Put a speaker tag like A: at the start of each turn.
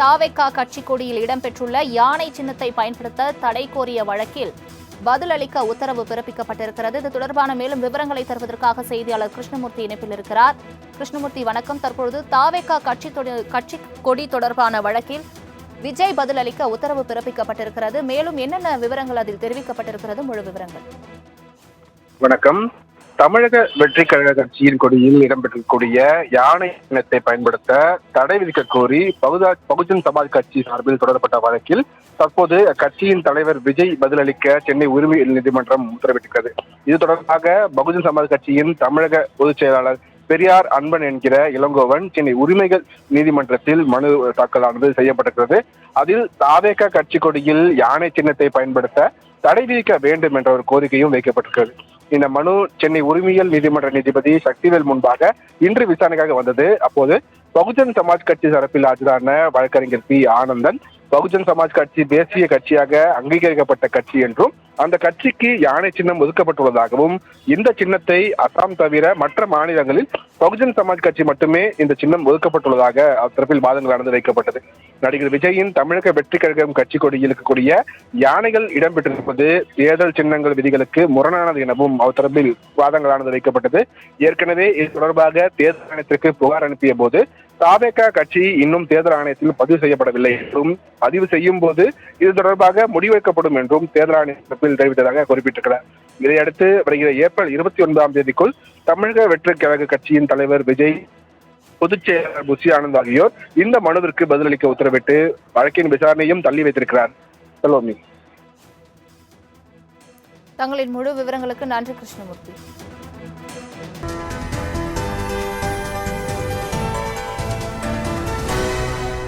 A: தாவேக்கா கட்சி கொடியில் இடம்பெற்றுள்ள யானை சின்னத்தை பயன்படுத்த தடை கோரிய வழக்கில் பதிலளிக்க உத்தரவு பிறப்பிக்கப்பட்டிருக்கிறது. இது தொடர்பான மேலும் விவரங்களை தருவதற்காக செய்தியாளர் கிருஷ்ணமூர்த்தி இணைப்பில் இருக்கிறார். கிருஷ்ணமூர்த்தி வணக்கம். தற்பொழுது தாவேக்கா கட்சி கட்சி கொடி தொடர்பான வழக்கில் விஜய் பதிலளிக்க உத்தரவு பிறப்பிக்கப்பட்டிருக்கிறது. மேலும் என்னென்ன விவரங்கள் அதில் தெரிவிக்கப்பட்டிருக்கிறது? முழு விவரங்கள்.
B: வணக்கம். தமிழக வெற்றி கழக கட்சியின் கொடியில் இடம்பெற்றக்கூடிய யானை இனத்தை பயன்படுத்த தடை விதிக்க கோரி பகுதா பகுஜன் சமாஜ் கட்சி சார்பில் தொடரப்பட்ட வழக்கில் தற்போது அக்கட்சியின் தலைவர் விஜய் பதிலளிக்க சென்னை உரிமை நீதிமன்றம் உத்தரவிட்டிருக்கிறது. இது தொடர்பாக பகுஜன் சமாஜ் கட்சியின் தமிழக பொதுச் செயலாளர் பெரியார் அன்பன் என்கிற இளங்கோவன் சென்னை உரிமைகள் நீதிமன்றத்தில் மனு தாக்கலானது செய்யப்பட்டிருக்கிறது. அதில் தாவேக கட்சி கொடியில் யானை சின்னத்தை பயன்படுத்த தடை விதிக்க வேண்டும் என்ற ஒரு கோரிக்கையும் வைக்கப்பட்டிருக்கிறது. இந்த மனு சென்னை உரிமையல் நீதிமன்ற நீதிபதி சக்திவேல் முன்பாக இன்று விசாரணைக்காக வந்தது. அப்போது பகுஜன் சமாஜ் கட்சி தரப்பில் ஆஜரான வழக்கறிஞர் பி. ஆனந்தன் பகுஜன் சமாஜ் கட்சி தேசிய கட்சியாக அங்கீகரிக்கப்பட்ட கட்சி என்றும் அந்த கட்சிக்கு யானை சின்னம் ஒதுக்கப்பட்டுள்ளதாகவும் இந்த சின்னத்தை அசாம் தவிர மற்ற மாநிலங்களில் பகுஜன் சமாஜ் கட்சி மட்டுமே இந்த சின்னம் ஒதுக்கப்பட்டுள்ளதாக அத்தரப்பில் வாதங்களானது வைக்கப்பட்டது. நடிகர் விஜயின் தமிழக வெற்றி கழகம் கட்சி கொடியில் இருக்கக்கூடிய யானைகள் இடம்பெற்றிருப்பது தேர்தல் சின்னங்கள் விதிகளுக்கு முரணானது எனவும் அத்தரப்பில் வாதங்களானது வைக்கப்பட்டது. ஏற்கனவே இது தொடர்பாக தேர்தல் ஆணையத்திற்கு புகார் அனுப்பிய போது தாவேகா கட்சி இன்னும் தேர்தல் ஆணையத்தில் பதிவு செய்யப்படவில்லை என்றும் பதிவு செய்யும் போது இது தொடர்பாக முடிவெடுக்கப்படும் என்றும் தேர்தல் ஆணைய தரப்பில் தெரிவித்ததாக குறிப்பிட்டிருக்கிறார். இதையடுத்து வருகிற ஏப்ரல் இருபத்தி ஒன்பதாம் தேதிக்குள் தமிழக வெற்றி கழக கட்சியின் தலைவர் விஜய் பொதுச் செயலாளர் புஷி ஆனந்த் ஆகியோர் இந்த மனுவிற்கு பதிலளிக்க உத்தரவிட்டு வழக்கின் விசாரணையும் தள்ளி வைத்திருக்கிறார். செல்வமி
A: தங்களின் முழு விவரங்களுக்கு நன்றி கிருஷ்ணமூர்த்தி.